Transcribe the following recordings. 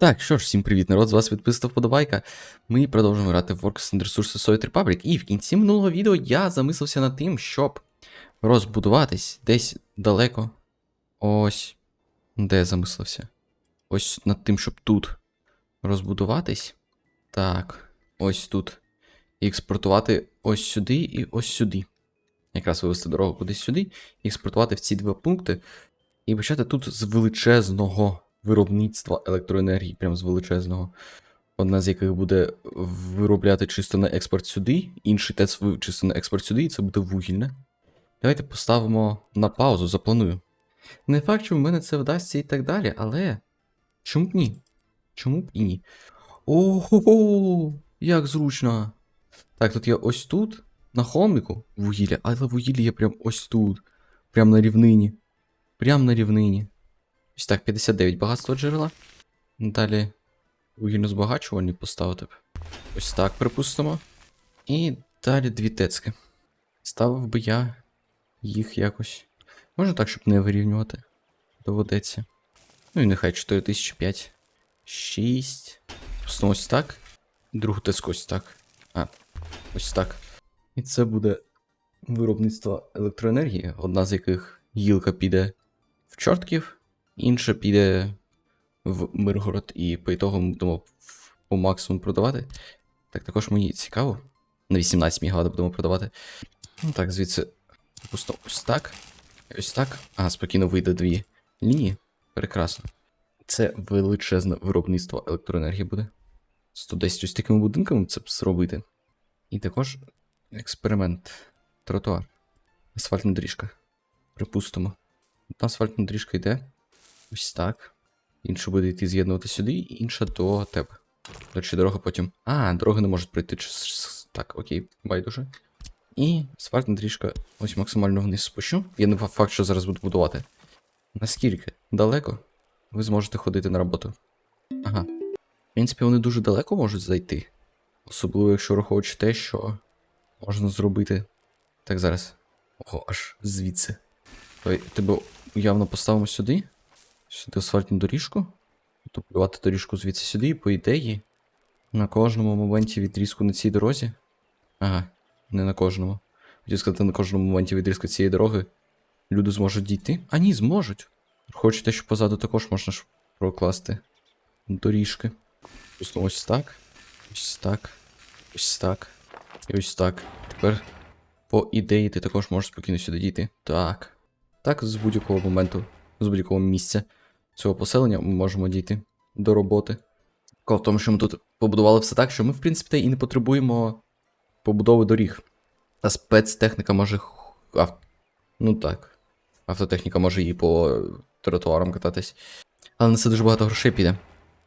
Так, що ж, всім привіт, народ, з вас підписав вподобайка. Ми продовжуємо грати в Works and Resources Soviet Republic. І в кінці минулого відео я замислився над тим, щоб розбудуватись десь далеко. Ось. Де я замислився? Ось над тим, щоб тут розбудуватись. Так, ось тут. І експортувати ось сюди і ось сюди. Якраз вивести дорогу кудись сюди, і експортувати в ці два пункти. І почати тут з величезного виробництва електроенергії, прям з величезного. Одна з яких буде виробляти чисто на експорт сюди, інший ТЕЦ чисто на експорт сюди, і це буде вугільне. Давайте поставимо на паузу, запланую. Не факт, що в мене це вдасться і так далі, але. Чому б ні? Чому б і ні? Ого, як зручно. Так, тут є ось тут, на холмику, вугілля, але вугілля є прям ось тут. Прям на рівнині. Прям на рівнині. Ось так, 59 багатство джерела. Далі вугільно збагачувальні поставити. б. Ось так, припустимо. І далі дві тецки. Ставив би я їх якось. Можна так, щоб не вирівнювати. Доведеться. Ну і нехай 4005. 6. Просто ось так. Другу тецку ось так. А, ось так. І це буде виробництво електроенергії, одна з яких гілка піде в чортків, інша піде в Миргород, і по ітогу ми будемо по максимуму продавати. Так, також мені цікаво. На 18 мегаватт будемо продавати. Ну так, звідси просто ось так. Ось так. А, спокійно вийде дві лінії. Прекрасно. Це величезне виробництво електроенергії буде. 110 ось такими будинками це б зробити. І також експеримент. Тротуар. Асфальтна доріжка. Припустимо. Одна асфальтна доріжка йде. Ось так. Інша буде йти з'єднувати сюди, інша до тебе. До речі, дорога потім. А, дороги не можуть пройти. Так, окей, байдуже. І асфальтна доріжка ось максимально вниз спущу. Я не факт, що зараз буду будувати. Наскільки далеко ви зможете ходити на роботу? Ага. В принципі, вони дуже далеко можуть зайти. Особливо, якщо враховуючи те, що можна зробити. Так, зараз. Ого, аж звідси. Давай, тебе явно поставимо сюди. Сюди асфальтну доріжку. Дублювати доріжку звідси сюди, і по ідеї. На кожному моменті відрізку на цій дорозі. Ага, не на кожному. Хотів сказати, на кожному моменті відрізку цієї дороги. Люди зможуть дійти. А ні, зможуть. Хочу те, що позаду також можна ж прокласти доріжки. Просто ось так. Ось так. Ось так. І ось так. Тепер, по ідеї, ти також можеш спокійно сюди дійти. Так. Так, з будь-якого моменту, з будь-якого місця цього поселення ми можемо дійти до роботи. Коли в тому, що ми тут побудували все так, що ми, в принципі, і не потребуємо побудови доріг. Та спецтехніка може. Ав... Ну так. Автотехніка може і по тротуарам кататись. Але на це дуже багато грошей піде.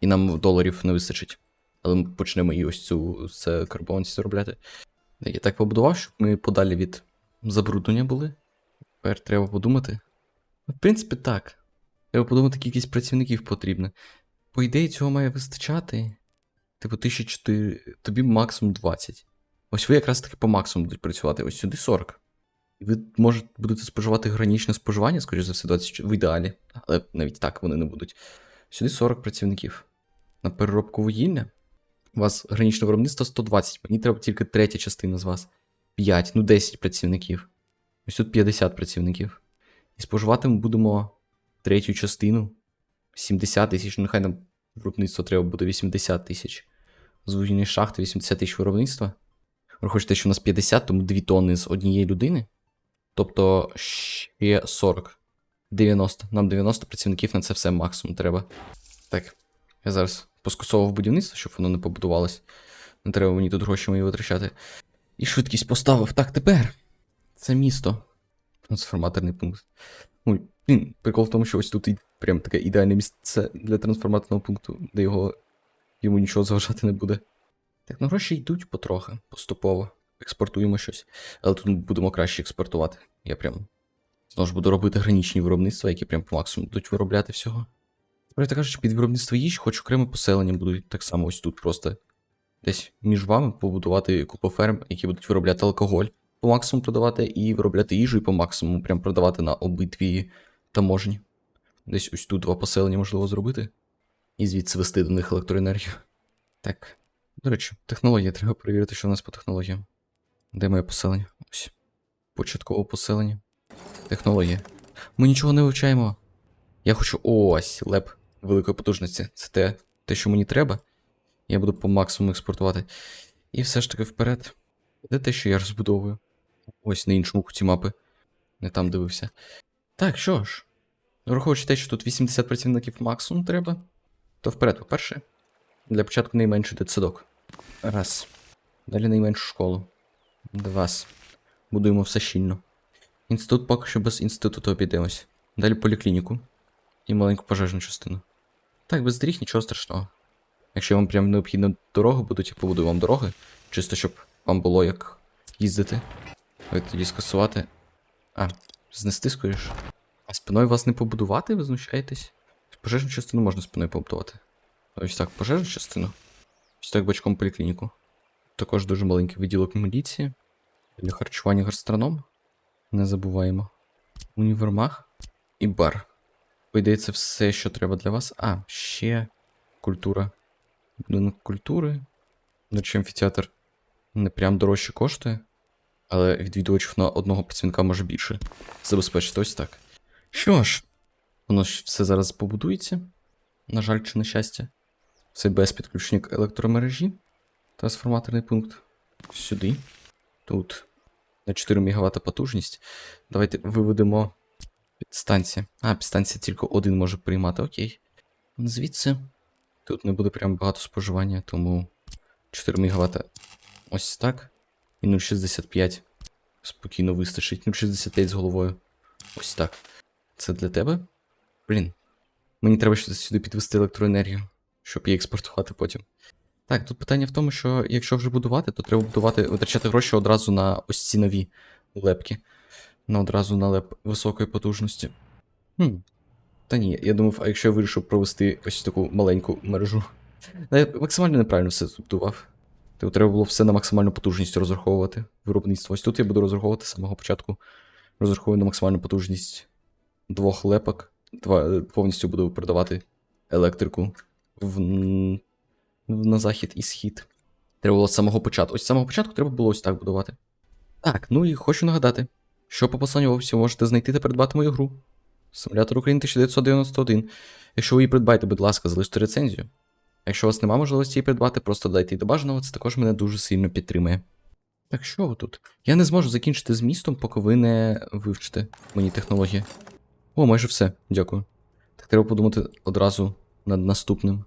І нам доларів не вистачить. Але ми почнемо і ось цю це карбонці заробляти. Я так побудував, щоб ми подалі від забруднення були. Тепер треба подумати. В принципі, так. Треба подумати, кількість працівників потрібно. По ідеї, цього має вистачати. Типу, 1004, тобі максимум 20. Ось ви якраз таки по максимуму будуть працювати. Ось сюди 40. І ви можете будете споживати гранічне споживання, скоріш за все, 20 в ідеалі. Але навіть так вони не будуть. Сюди 40 працівників. На переробку вугілля. У вас гранічне виробництво 120. Мені треба тільки третя частина з вас. 5, ну 10 працівників. Ось тут 50 працівників. І споживати ми будемо третю частину. 70 тисяч, ну нехай нам виробництво треба буде 80 тисяч. З шахти 80 тисяч виробництва. Враховуйте, що у нас 50, тому 2 тонни з однієї людини. Тобто ще 40. 90. Нам 90 працівників на це все максимум треба. Так, я зараз поскусовував будівництво, щоб воно не побудувалось. Не треба мені тут гроші мої витрачати. І швидкість поставив. Так, тепер. Це місто. Трансформаторний пункт. Ой, блін, прикол в тому, що ось тут і прям таке ідеальне місце для трансформаторного пункту, де його йому нічого заважати не буде. Так, ну гроші йдуть потрохи, поступово. Експортуємо щось. Але тут ми будемо краще експортувати. Я прям знову ж буду робити гранічні виробництва, які прям по максимуму будуть виробляти всього. Правда кажучи, під виробництво їжі, хоч окреме поселення будуть так само ось тут просто. Десь між вами побудувати купу ферм, які будуть виробляти алкоголь, по максимуму продавати, і виробляти їжу, і по максимуму прям продавати на обидві таможні. Десь ось тут два поселення можливо зробити. І звідси вести до них електроенергію. Так. До речі, технологія. Треба перевірити, що у нас по технологіям. Де моє поселення? Ось. Початкове поселення. Технологія. Ми нічого не вивчаємо. Я хочу ось леп великої потужності. Це те, те, що мені треба. Я буду по максимуму експортувати. І все ж таки вперед. Де те, що я розбудовую? Ось на іншому куті мапи. Не там дивився. Так, що ж. Враховуючи те, що тут 80 працівників максимум треба, то вперед, по-перше, для початку найменший дитсадок. Раз. Далі найменшу школу. Два. Будуємо все щільно. Інститут поки що без інституту обійдемось. Далі поліклініку. І маленьку пожежну частину. Так, без доріг нічого страшного. Якщо вам прям необхідно дороги будуть, я побудую вам дороги, чисто щоб вам було як їздити. Ви тоді скасувати. А, знести скоріш. А спиною вас не побудувати, ви знущаєтесь? Пожежну частину можна спиною побудувати. Ось так, пожежну частину. Ось так бачком поліклініку. Також дуже маленький виділок міліції. Для харчування гастроном. Не забуваємо. Універмаг і бар. Це все, що треба для вас. А, ще культура. Будинок культури. До амфітеатр не прям дорожче коштує. Але відвідувачів на одного працівника може більше забезпечити ось так. Що ж, воно ж все зараз побудується. На жаль, чи на щастя. Це без підключення к електромережі. Трансформаторний пункт. Сюди. Тут. На 4 МВт потужність. Давайте виведемо підстанція. А, підстанція тільки один може приймати, окей. Звідси. Тут не буде прям багато споживання, тому 4 МВт ось так. І 0,65 спокійно вистачить. 0,65 з головою. Ось так. Це для тебе? Блін. Мені треба щось сюди підвести електроенергію, щоб її експортувати потім. Так, тут питання в тому, що якщо вже будувати, то треба будувати, витрачати гроші одразу на ось ці нові лепки. На одразу на леп високої потужності. Хм. Та ні, я думав, а якщо я вирішив провести ось таку маленьку мережу. Ну, Я максимально неправильно все збудував. Типу, треба було все на максимальну потужність розраховувати виробництво. Ось тут я буду розраховувати з самого початку. Розраховую на максимальну потужність двох лепок. Два, повністю буду продавати електрику в, на захід і схід. Треба було з самого початку. Ось з самого початку треба було ось так будувати. Так, ну і хочу нагадати, що по посланню ви можете знайти та придбати мою гру. Симулятор України 1991. Якщо ви її придбаєте, будь ласка, залиште рецензію. Якщо у вас немає можливості її придбати, просто дайте її до бажаного, це також мене дуже сильно підтримує. Так що ви тут? Я не зможу закінчити з містом, поки ви не вивчите мені технології. О, майже все, дякую. Так треба подумати одразу над наступним.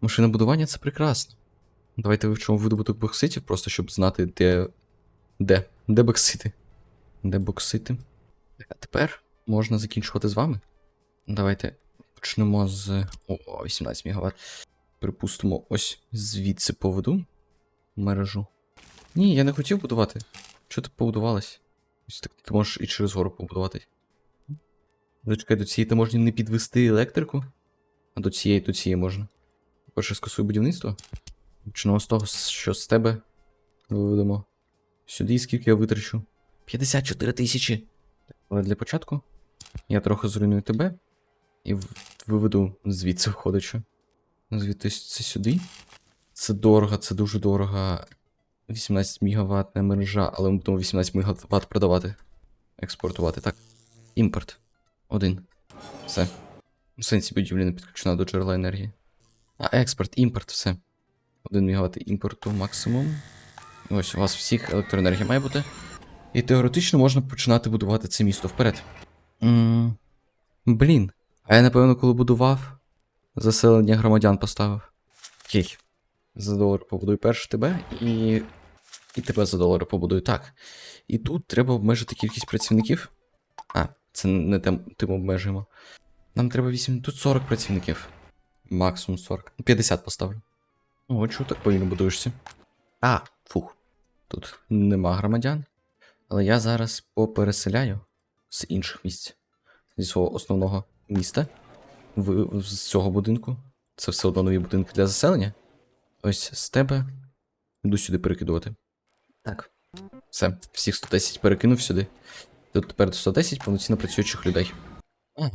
Машинобудування це прекрасно. Давайте вивчимо видобуток бокситів, просто щоб знати, де. Де? Де боксити? Де боксити? А тепер можна закінчувати з вами. Давайте почнемо з. О, 18 МВт. Припустимо, ось звідси поведу мережу. Ні, я не хотів будувати. Чого ти побудувалась? Ось так ти можеш і через гору побудувати. Зачекай, до цієї ти можна не підвести електрику, а до цієї, до цієї можна. Перше скасую будівництво. Почнемо з того, що з тебе виведемо. Сюди, скільки я витрачу? 54 тисячі. Але для початку я трохи зруйную тебе і виведу звідси входячи. Звідти це сюди. Це дорого, це дуже дорого. 18 МВт мережа, але ми будемо 18 МВт продавати. Експортувати. Так. Імпорт. Один. Все. В сенсі будівлі не підключена до джерела енергії. А експорт, імпорт, все. 1 МВт імпорту максимум. Ось у вас всіх електроенергія має бути. І теоретично можна починати будувати це місто вперед. Блін. А я, напевно, коли будував, заселення громадян поставив. Окей. За долар побудую перше тебе і. І тебе за долар побудую. Так. І тут треба обмежити кількість працівників. А, це не тим, тим обмежуємо. Нам треба 8. Тут 40 працівників. Максимум 40. 50 поставлю. О, чого так повільно будуєшся? А, фух. Тут нема громадян. Але я зараз попереселяю з інших місць. Зі свого основного міста. В, з цього будинку. Це все одно нові будинки для заселення. Ось з тебе. Йду сюди перекидувати. Так. Все, всіх 110 перекинув сюди. Тут тепер 110 повноцінно працюючих людей. А,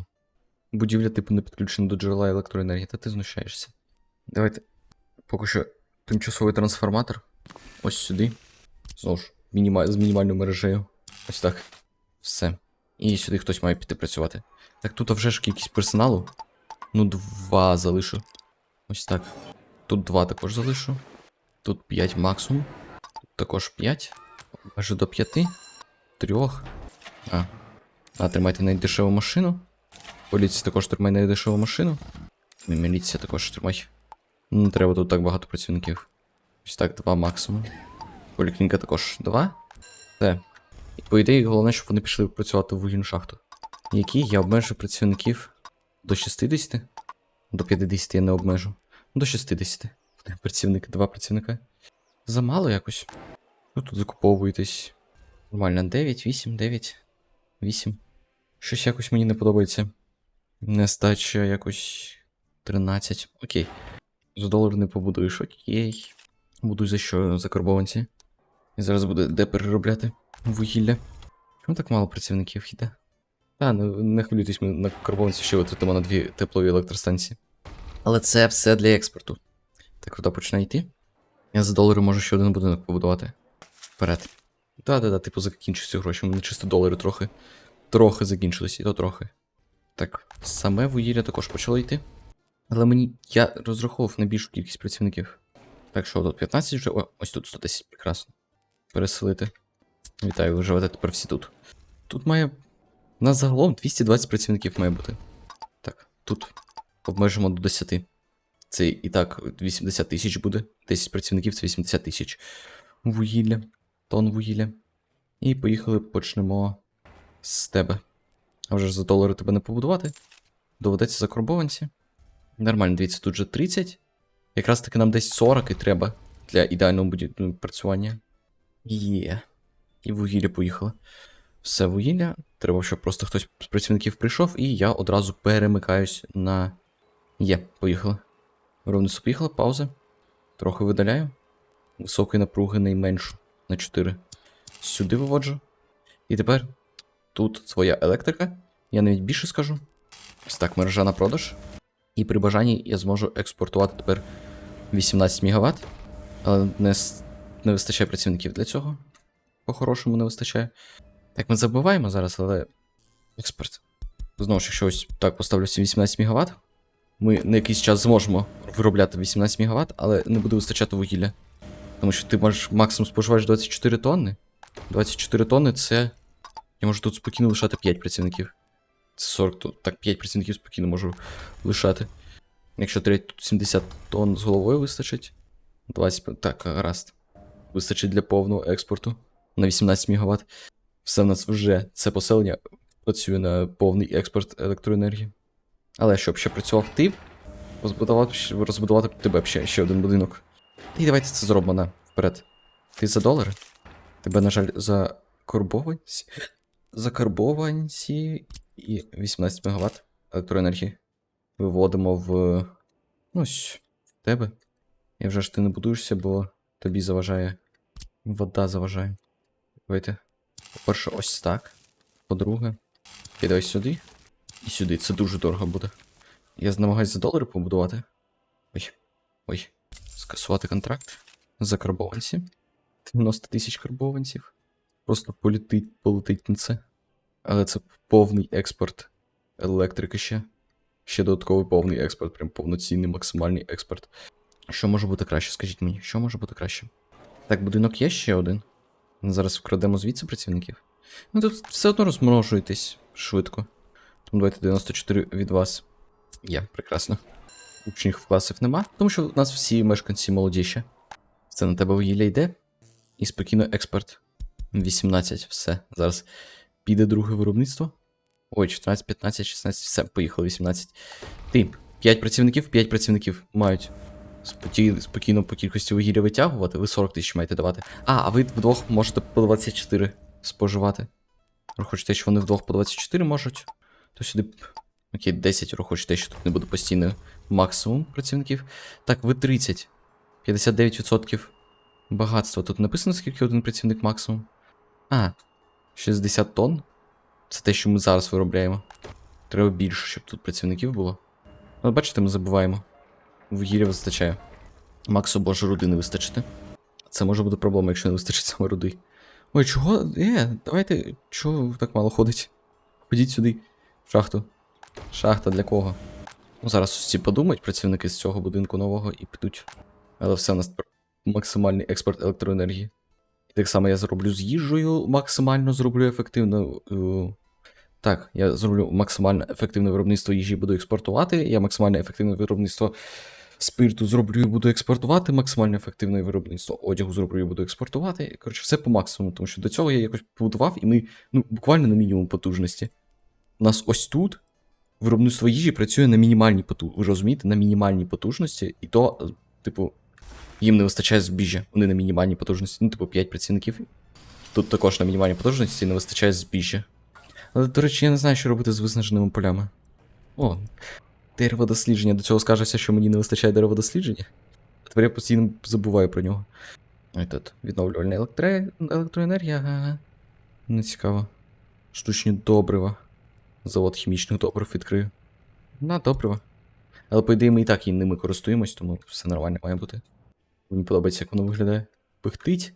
будівля, типу, не підключена до джерела електроенергії, та ти знущаєшся. Давайте. Поки що тимчасовий трансформатор. Ось сюди. Знову ж, мініма... з мінімальною мережею. Ось так. Все. І сюди хтось має піти працювати. Так тут вже ж кількість персоналу. Ну, два залишу. Ось так. Тут два також залишу. Тут 5 максимум. Тут також 5. Аж до 5. Трьох. А. А, тримайте найдешеву машину. Поліція також тримає найдешеву машину. І міліція також тримай. Ну, треба тут так багато працівників. Ось так, два максимум. Поліклініка також два. Все. І по ідеї, головне, щоб вони пішли працювати в вугільну шахту. Які я обмежу працівників до 60? До 50 я не обмежу. До 60. Один Працівник, два працівника. Замало якось. Ви тут закуповуєтесь. Нормально, 9, 8, 9, 8. Щось якось мені не подобається. Нестача якось 13. Окей. За долар не побудуєш, окей. Буду за що за карбованці. І зараз буде де переробляти вугілля. Чому так мало працівників йде? Та, ну не хвилюйтесь, ми на карбованці ще витратимо на дві теплові електростанції. Але це все для експорту. Так, куди почне йти? Я за долари можу ще один будинок побудувати. Вперед. Да-да-да, типу закінчуються гроші. У мене чисто долари трохи. Трохи закінчились, і то трохи. Так, саме вугілля також почало йти. Але мені. Я розраховував на більшу кількість працівників. Так що тут 15 вже. О, ось тут 110, прекрасно. Переселити. Вітаю, ви живете тепер всі тут. Тут має. У нас загалом 220 працівників має бути. Так, тут обмежимо до 10. Це і так 80 тисяч буде. 10 працівників це 80 тисяч вугілля, тонн вугілля. І поїхали, почнемо з тебе. А вже ж за долари тебе не побудувати. Доведеться за карбованці. Нормально, дивіться, тут вже 30. Якраз таки нам десь 40 і треба для ідеального ну, працювання. Є. І вугілля поїхало. Все вугілля. Треба, щоб просто хтось з працівників прийшов, і я одразу перемикаюсь на. Є, поїхали. Ровнесу поїхала, пауза. Трохи видаляю. Високої напруги найменшу на 4. Сюди виводжу. І тепер тут своя електрика. Я навіть більше скажу. Ось так, мережа на продаж. І при бажанні я зможу експортувати тепер 18 МВт. Але не, не вистачає працівників для цього. По-хорошому не вистачає. Так, ми забуваємо зараз, але. Експорт. Знову ж, якщо ось так поставлю 18 МВт, ми на якийсь час зможемо виробляти 18 МВт, але не буде вистачати вугілля. Тому що ти можеш максимум споживаєш 24 тонни. 24 тонни це. Я можу тут спокійно лишати 5 працівників. Це 40 тонн. Так, 5 працівників спокійно можу лишати. Якщо треба тут 70 тонн з головою вистачить. 20. Так, гаразд. Вистачить для повного експорту на 18 МВт. Все в нас вже це поселення працює на повний експорт електроенергії. Але щоб ще працював ти, розбудувати, розбудувати тебе ще, ще один будинок. І давайте це зробимо на вперед. Ти за долари? Тебе, на жаль, за карбованці. За карбованці і 18 МВт електроенергії. Виводимо в. Ну, в тебе. І вже ж ти не будуєшся, бо тобі заважає. Вода заважає. Давайте. По-перше, ось так. По-друге, кидай сюди. І сюди. Це дуже дорого буде. Я намагаюся за долари побудувати. Ой. Ой. Скасувати контракт. За карбованці. 90 тисяч карбованців. Просто полетить, полетить на це. Але це повний експорт електрики ще. Ще додатковий повний експорт, прям повноцінний максимальний експорт. Що може бути краще? Скажіть мені, що може бути краще? Так, будинок є ще один. Зараз вкрадемо звідси працівників. Ну тут все одно розмножуєтесь швидко. Тому давайте 94 від вас. Є, прекрасно. Учнів класів нема, тому що у нас всі мешканці молоді ще. Це на тебе вугілля йде. І спокійно експорт. 18, все. Зараз піде друге виробництво. Ой, 14, 15, 16, все, поїхало 18. Ти, 5 працівників, 5 працівників мають спокій- спокійно по кількості вугілля витягувати. Ви 40 тисяч маєте давати. А, а ви вдвох можете по 24 споживати. Хочете, що вони вдвох по 24 можуть, то сюди. Окей, 10 хочете, що тут не буде постійно максимум працівників. Так, ви 30. 59% багатства. Тут написано, скільки один працівник максимум. А, 60 тонн. Це те, що ми зараз виробляємо. Треба більше, щоб тут працівників було. От бачите, ми забуваємо. Вугілля вистачає. Максу боже руди не вистачити. Це може бути проблема, якщо не вистачить саме руди. Ой, чого? Е, давайте. Чого так мало ходить? Ходіть сюди. В шахту. Шахта для кого? Ну, зараз ці подумають працівники з цього будинку нового і підуть. Але все у нас максимальний експорт електроенергії. І так само я зроблю з їжею, максимально зроблю ефективно. е, Так, я зроблю максимально ефективне виробництво їжі, буду експортувати. Я максимально ефективне виробництво спирту зроблю і буду експортувати. Максимально ефективне виробництво одягу зроблю і буду експортувати. Коротше, все по максимуму, тому що до цього я якось побудував, і ми ну, буквально на мінімум потужності. У нас ось тут виробництво їжі працює на мінімальній потужності. Ви розумієте, на мінімальній потужності, і то, е, типу, їм не вистачає збіжжя. Вони на мінімальній потужності, ну, типу, 5 працівників. Тут також на мінімальній потужності не вистачає збіжжя. Але, до речі, я не знаю, що робити з виснаженими полями. О, дереводослідження. До цього скажеться, що мені не вистачає дереводослідження. А тепер я постійно забуваю про нього. Ой, тут відновлювальна електре... електроенергія. ага. Не цікаво. Штучні добрива. Завод хімічних добрив відкрию. На, добрива. Але, по ідеї, ми і так і ними користуємось, тому все нормально має бути. Мені подобається, як воно виглядає. Пихтить.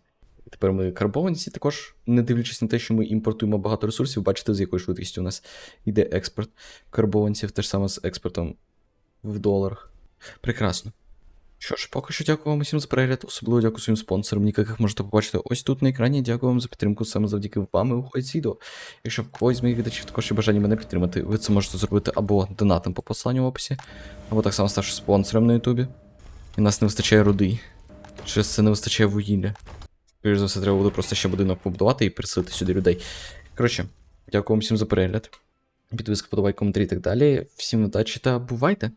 Тепер ми карбованці також, не дивлячись на те, що ми імпортуємо багато ресурсів, бачите, з якою швидкістю у нас йде експорт карбованців, те ж саме з експортом в доларах. Прекрасно. Що ж, поки що дякую вам усім за перегляд, особливо дякую своїм спонсорам, яких можете побачити ось тут на екрані. Дякую вам за підтримку саме завдяки вам і виходить відео. Якщо в когось з моїх глядачів також є бажання мене підтримати, ви це можете зробити або донатом по посиланню в описі, або так само ставши спонсором на Ютубі. І нас не вистачає руди. Через це не вистачає вугілля. Скоріше за все, треба буде просто ще будинок побудувати і переселити сюди людей. Коротше, дякую вам всім за перегляд. Підписка, подобай, коментарі і так далі. Всім удачі та бувайте!